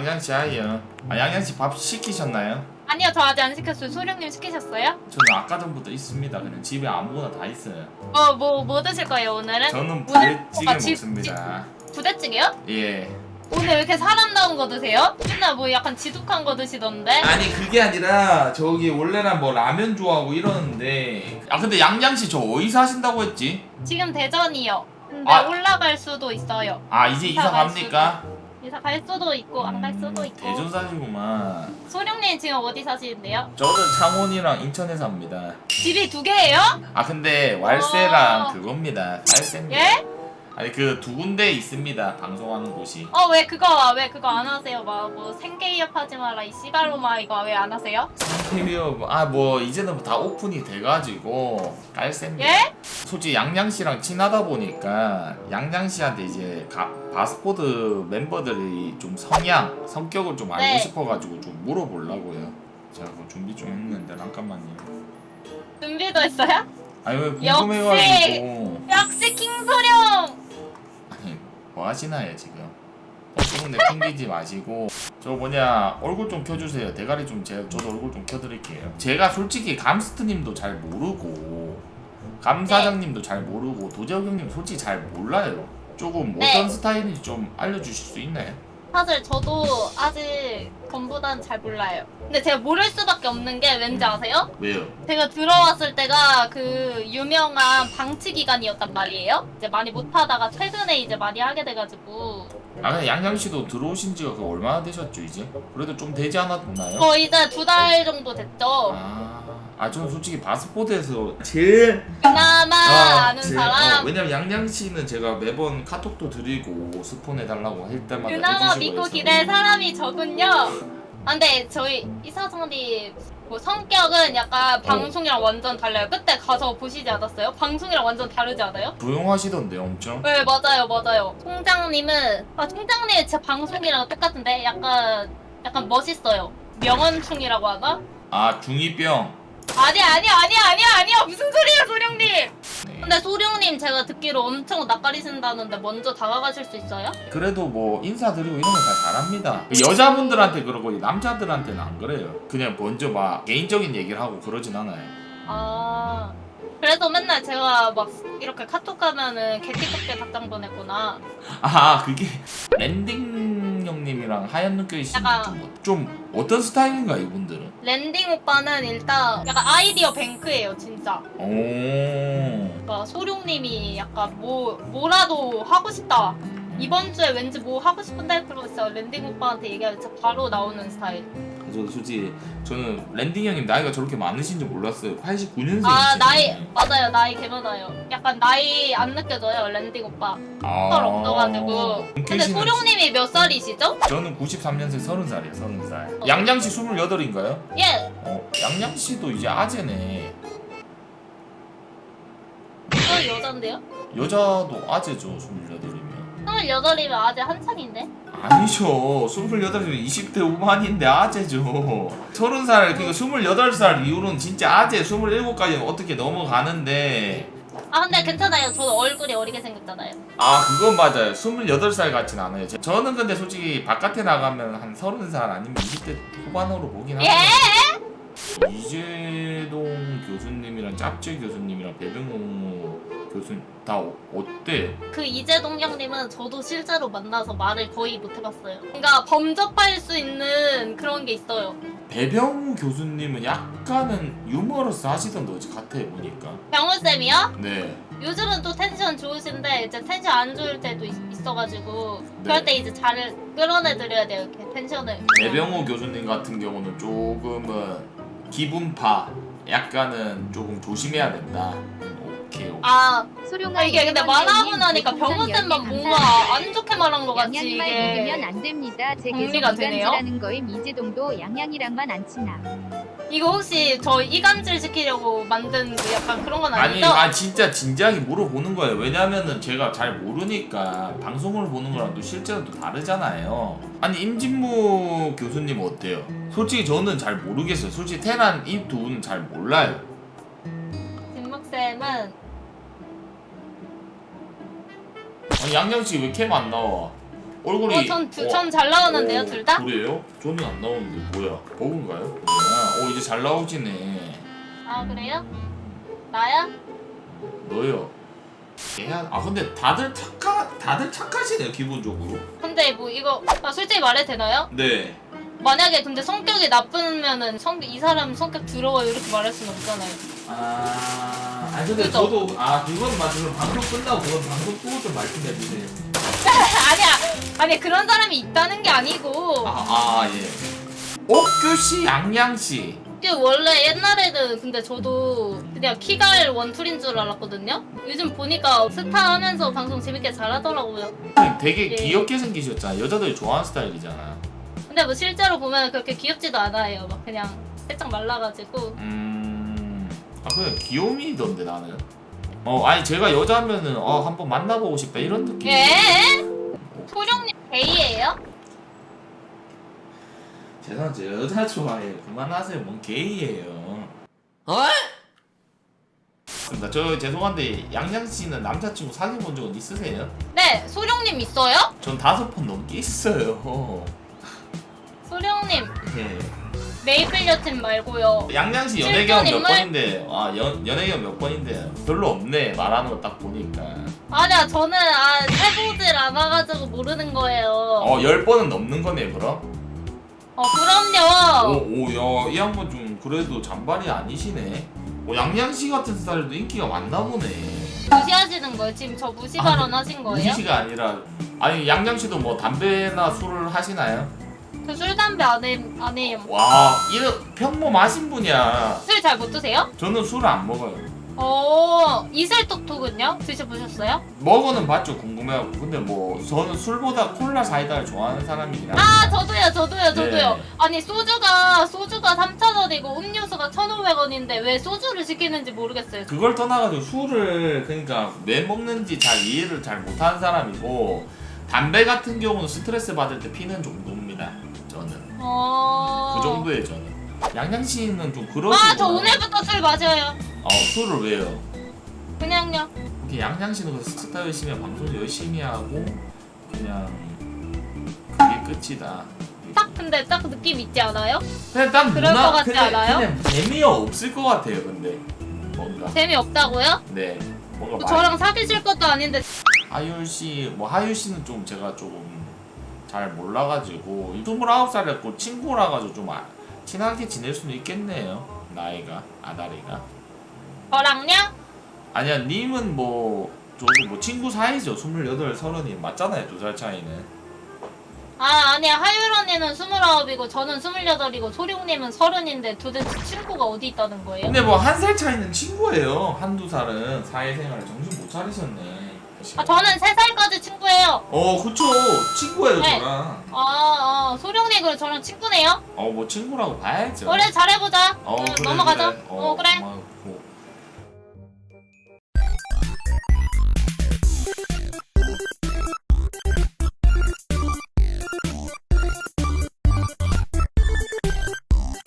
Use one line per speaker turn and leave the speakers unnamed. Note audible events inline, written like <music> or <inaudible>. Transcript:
양양씨 하이요. 아 양양씨 밥 시키셨나요?
아니요 저 아직 안 시켰어요 소령님 시키셨어요?
저는 아까 전부터 있습니다. 그냥 집에 아무거나 다 있어요.
어 뭐 뭐 드실 거예요 오늘은?
저는 부대찌개
뭐가 지-
먹습니다.
부대찌개요?
예.
오늘 왜 이렇게 사람 나온 거 드세요? 맨날 뭐 약간 지독한 거 드시던데?
아니 그게 아니라 저기 원래는 뭐 라면 좋아하고 이러는데 아 근데 양양씨 저 어디 사신다고 했지?
지금 대전이요 근데
아.
올라갈 수도 있어요
아 이제
이사
이사
갈
갑니까?
이사 갈 수도 있고 안 갈 수도 있고
대전 사시구만.
소령님 지금 어디 사시는데요?
저는 창원이랑 인천에 삽니다.
집이 두 개예요?
아 근데 월세랑
어.
그겁니다. 살세입니다.
예?
아니 그 두 군데 있습니다. 방송하는 곳이.
어 왜 그거 왜 그거 안 하세요? 막 뭐 생계이업 하지 마라 이 씨발로마 이거 왜 안 하세요?
아뭐 이제는 다 오픈이 돼가지고 깔셉니다.
예?
솔직히 양양 씨랑 친하다 보니까 양양 씨한테 이제 가, 바스포드 멤버들이 좀 성향, 성격을 좀 알고
네.
싶어가지고 좀 물어보려고요. 제가 그 준비 좀 했는데 잠깐만요.
준비도 했어요?
아니 왜
역시!
궁금해가지고
역시 킹소령!
뭐 하시나요 지금? 엉뚱한데 핑기지 마시고 저 뭐냐 얼굴 좀 켜주세요. 대가리 좀 제, 저도 얼굴 좀 켜드릴게요. 제가 솔직히 감스트님도 잘 모르고 감
네.
사장님도 잘 모르고 도재혁 형님 솔직히 잘 몰라요. 조금
네.
어떤 스타일인지 좀 알려주실 수 있나요?
사실 저도 아직 전보단 잘 몰라요. 근데 제가 모를 수밖에 없는 게 왠지 아세요?
왜요?
제가 들어왔을 때가 그 유명한 방치 기간이었단 말이에요. 이제 많이 못하다가 최근에 이제 많이 하게 돼가지고
아 근데 양양 씨도 들어오신 지가 그 얼마나 되셨죠 이제? 그래도 좀 되지 않았나요?
거 이제 두 달 정도 됐죠.
아, 아 저는 솔직히 바스포드에서 제일
그나마 아, 는
제-
사람.
어, 왜냐면 양양 씨는 제가 매번 카톡도 드리고 스폰 해달라고 할 때마다
그나마
해주시고
믿고
해서.
기댈 사람이 저군요. 아, 근데 저희 이사장님 뭐 성격은 약간 방송이랑 완전 달라요. 그때 가서 보시지 않았어요? 방송이랑 완전 다르지 않아요?
조용하시던데 엄청.
네 맞아요 맞아요. 총장님은 아 총장님 제 방송이랑 똑같은데 약간 약간 멋있어요. 명언충이라고 하나?
아 중이병.
아니 아니 아니 아니 아니요 무슨 소리예요 소령님?
네.
근데 소령님 제가 듣기로 엄청 낯가리신다는데 먼저 다가가실 수 있어요?
그래도 뭐 인사드리고 이런 거다 잘합니다. 여자분들한테 그러고 남자들한테는 안 그래요. 그냥 먼저 막 개인적인 얘기를 하고 그러진 않아요.
아 그래서 맨날 제가 막 이렇게 카톡 하면은 개띠껍게 답장 보냈구나.
아 그게 랜딩 형님이랑 하얀 눈결 씨는
약간-
좀, 어- 좀 어떤 스타일인가 이분들은?
랜딩 오빠는 일단 약간 아이디어 뱅크예요 진짜.
오.
그러니까 소룡님이 약간 뭐 뭐라도 하고 싶다. 이번 주에 왠지 뭐 하고 싶은데 그러고 있어 랜딩 오빠한테 얘기하면 진짜 바로 나오는 스타일.
저도 솔직히 저는 랜딩 형님 나이가 저렇게 많으신 줄 몰랐어요. 89년생.
아 나이 맞아요 나이 개 많아요. 약간 나이 안 느껴져요 랜딩 오빠.
아.
털 없어가지고. 근데
윤케이씨는
소룡님이 몇 살이시죠?
저는 93년생 30살이에요. 30살. 양양 씨 28인가요?
예.
어, 양양 씨도 이제 아재네.
저 여잔데요?
여자도 아재죠. 28이면.
28이면 아직 한창인데?
아니죠. 28이면 20대 후반인데 아재죠. 30살, 그러니까 28살 이후로는 진짜 아재 27까지 어떻게 넘어가는데
아 근데 괜찮아요. 저도 얼굴이 어리게 생겼잖아요.
아 그건 맞아요 28살 같진 않아요 제- 저는 근데 솔직히 바깥에 나가면 한 30살 아니면 20대 후반으로 보긴
예?
하죠 이재동 교수님이랑 짭제 교수님이랑 배병호 교수님 다 어, 어때요?
그 이재동 형님은 저도 실제로 만나서 말을 거의 못 해봤어요. 그러니까 범접할 수 있는 그런 게 있어요.
배병호 교수님은 약간은 유머러스 하시던데 어제 같아 보니까
병훈 쌤이요?
네
요즘은 또 텐션 좋으신데 이제 텐션 안 좋을 때도 있, 어가지고
네.
그럴 때 이제 잘 끌어내드려야 돼요. 이렇게 텐션을.
배병호 교수님 같은 경우는 조금은 기분파 약간은 조금 조심해야 된다 이 오케이
아
소룡아
아, 이게 근데 말하고 나니까 병원
별풍선
쌤만
10개
뭔가. 안 좋게 말한 것 같이
양양말
이게
믿으면 안 됩니다. 제
정리가
계속
되네요?
이간질하는 거임 이재동도 양양이랑만 안 친함.
이거 혹시 저 이간질 시키려고 만든 그 약간 그런 건
아니,
아니죠?
아 진짜 진지하게 물어보는 거예요. 왜냐면은 제가 잘 모르니까 방송을 보는 거랑 또 실제로 또 다르잖아요. 아니 임진무 교수님 어때요? 솔직히 저는 잘 모르겠어요. 솔직히 테란 이두 분은 잘 몰라요. 아니 양양 씨왜 캠안 나와? 얼굴이
어, 전, 두, 전 잘 나오는데요,
어,
둘 다?
그래요? 저는 안 나오는데 뭐야 버그인가요? 어 이제 잘 나오지네
아, 그래요? 나야?
너요 얘야 아 근데 다들 착하 다들 착하시네요 기본적으로
근데 뭐 이거 아, 솔직히 말해도 되나요?
네
만약에 근데 성격이 나쁘면은 성, 이 사람 성격 더러워요 이렇게 말할 수는 없잖아요.
아, 아니 근데
그죠?
저도 아 그건. 그럼 방송 끝나고 그건 방송 끄고 좀 말씀해 주세요. <laughs>
아니야, 아니 그런 사람이 있다는 게 아니고
아, 아 예. 옥규 씨, 양양 씨.
그 원래 옛날에는 근데 저도 그냥 키갈 원툴인 줄 알았거든요. 요즘 보니까 스타 하면서 방송 재밌게 잘하더라고요.
되게
예.
귀엽게 생기셨잖아. 여자들이 좋아하는 스타일이잖아.
근데 뭐 실제로 보면 그렇게 귀엽지도 않아요. 막 그냥 살짝 말라가지고.
음, 아 그래 귀요미던데 나는. 어, 아니 제가 여자면은 어 한번 만나보고 싶다 이런 느낌.
예? 소룡님 게이예요?
죄송한데 저 여자 좋아해요. 그만하세요. 뭔 게이예요.
어?
나저 죄송한데 양양 씨는 남자친구 사귀어 본 적은 있으세요?
네, 소룡님 있어요?
전 다섯 번 넘게 있어요.
소룡님
예.
메이플 여친 말고요.
양양 씨 연애 경험 몇
실존 인물?
번인데 아 연, 경험 몇 번인데 별로 없네 말하는 거 딱 보니까
아니야, 저는 아 해보질 않아가지고 모르는 거예요.
어열 번은 넘는 거네 그럼?
어, 그럼요.
오오야이 양반 좀 그래도 잔발이 아니시네. 어, 양양 씨 같은 스타일도 인기가 많나 보네.
무시하시는 거예요? 지금 저 무시 발언 하신 거예요?
무시가 아니라 아니 양양 씨도 뭐 담배나 술을 하시나요?
저술 담배 안, 해, 안 해요.
와 이런 평범 하신 분이야.
술 잘 못 드세요?
저는 술을 안 먹어요.
어, 이슬톡톡은요? 드셔보셨어요?
먹어는 봤죠 궁금해하고 근데 뭐 저는 술보다 콜라 사이다를 좋아하는 사람이긴 한데
아, 저도요, 저도요, 저도요.
네.
아니, 소주가, 소주가 3,000원이고 음료수가 1,500원인데 왜 소주를 시키는지 모르겠어요.
그걸 떠나가지고 술을 그러니까 왜 먹는지 잘 이해를 잘 못하는 사람이고 담배 같은 경우는 스트레스 받을 때 피는 정도입니다 저는
어.
그 정도에 저는 양양 씨는 좀 그러시고
아, 저 오늘부터 술 마셔요.
어 술을 왜요?
그냥요.
이렇게 양양 씨는 그 스타 열심히 하고 방송 열심히 하고 그냥 그게 끝이다
딱 근데 딱 느낌 있지 않아요?
그냥 딱
그럴 것 같지
그냥,
않아요?
그냥 재미가 없을 것 같아요 근데 뭔가
재미없다고요?
네 뭔가
뭐
많이
저랑 사귀실 것도 아닌데
하율 씨, 뭐 하율 씨는 좀 제가 조금 잘 몰라가지고 29살이었고 친구라 가지고 좀 아- 친하게 지낼 수는 있겠네요. 나이가 아다리가.
저랑요?
아니야, 님은 뭐 저도 뭐 친구 사이죠. 28, 30이 맞잖아요. 두 살 차이는.
아 아니야 하율 언니는 스물아홉이고 저는 스물여덟이고 소룡님은 서른인데 도대체 친구가 어디 있다는 거예요?
근데 뭐 한 살 차이는 친구예요. 한두 살은 사회생활 정신 못 차리셨네.
아 저는 세 살까지 친구예요.
어, 그쵸. 친구예요,
네.
저랑.
아, 아 소룡님 그럼 저랑 친구네요?
어, 뭐 친구라고 봐야죠.
그래 잘해보자.
어,
어,
그래,
넘어가자.
그래.
어, 그래.
고마워.